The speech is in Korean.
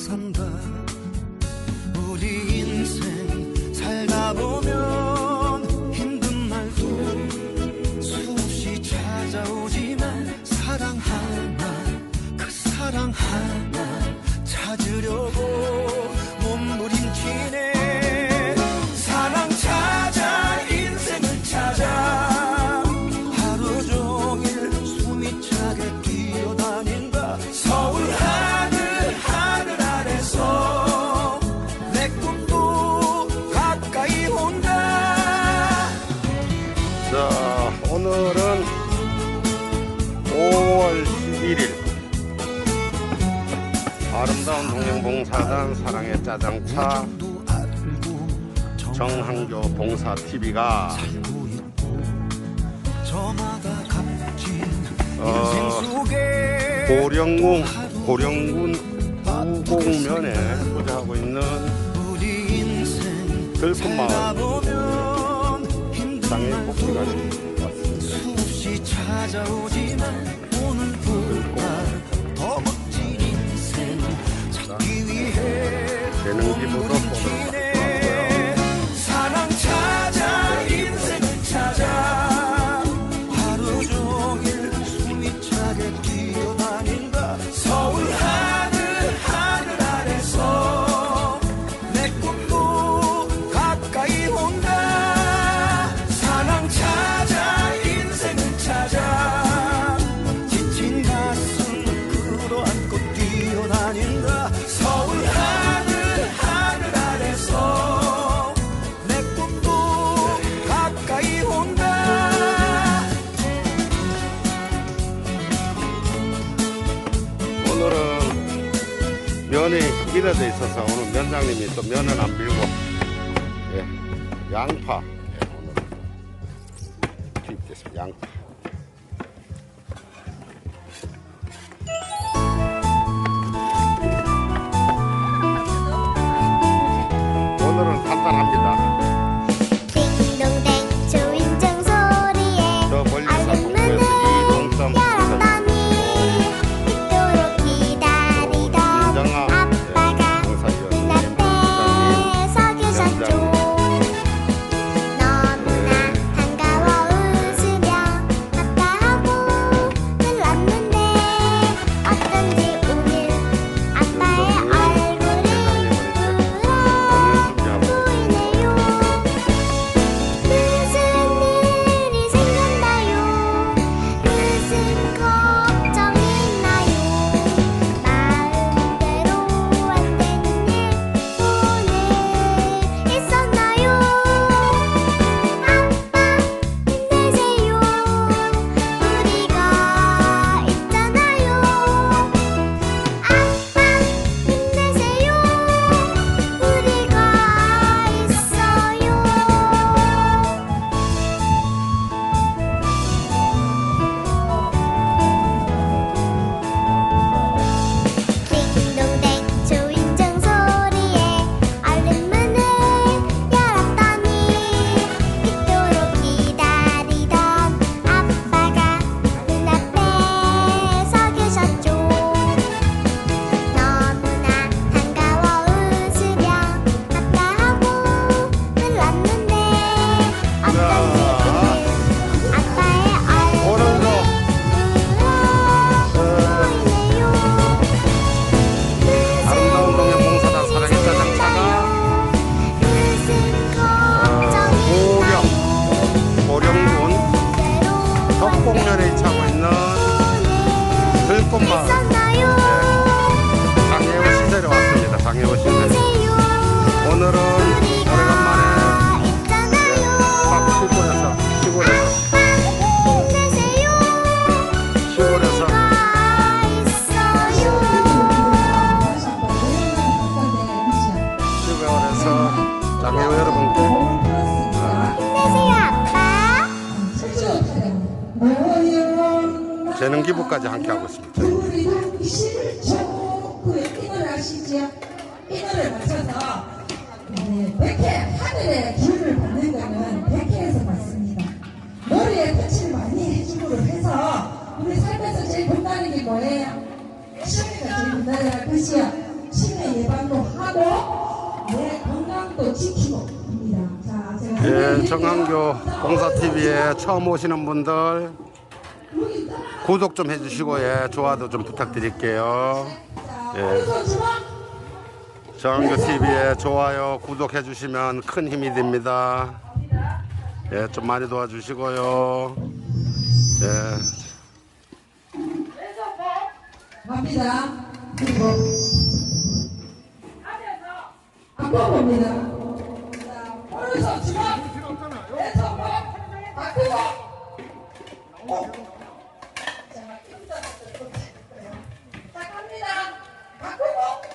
산다. 우리 인생 살다 보면 힘든 날도 수없이 찾아오지만 사랑 하나 그 사랑 하나 자, 오늘은 5월 11일. 아름다운 동행봉사단 사랑의 짜장차 정한교 봉사TV가 어, 고령군, 고령군 우곡면에 소재하고 있는 우리 인생 들픈 마을 살아보면 힘든 장애인 왔습니다. 찾아오지만 오늘보다 더 멋진 인생 찾기 위해 재능기부도 면이 길어져 있어서 오늘 면장님이 또 면은 안 빌고 예, 양파 예, 오늘 투입됐습니다. 양파. 오늘은 간단합니다. 干嘛？ 재능 기부까지 함께 하고 있습니다. 우리 다 실초 그이 노래 아시죠? 이 노래 맞춰서 네, 백회 하늘의 기운을 받는 거는 백회에서 받습니다. 노래에 터치를 많이 해주고 해서 우리 살면서 제일 건강한 게 뭐예요? 시험이가 제일 건강한 것이야. 치매 예방도 하고 내 건강도 지키고 예, 정한교 봉사TV에 처음 오시는 분들 구독 좀 해주시고 예, 좋아도 좀 부탁드릴게요. 예. 오른손 주먹 정한교 TV에 좋아요, 구독해 주시면 큰 힘이 됩니다. 예, 좀 많이 도와주시고요. 예, 갑니다. 앞으로 봅니다. 자, 자, 자, 자, 자, 자, 자, 자, 자, 자, 자, 자, 자, 자, 자, 자, 자, 자, 자,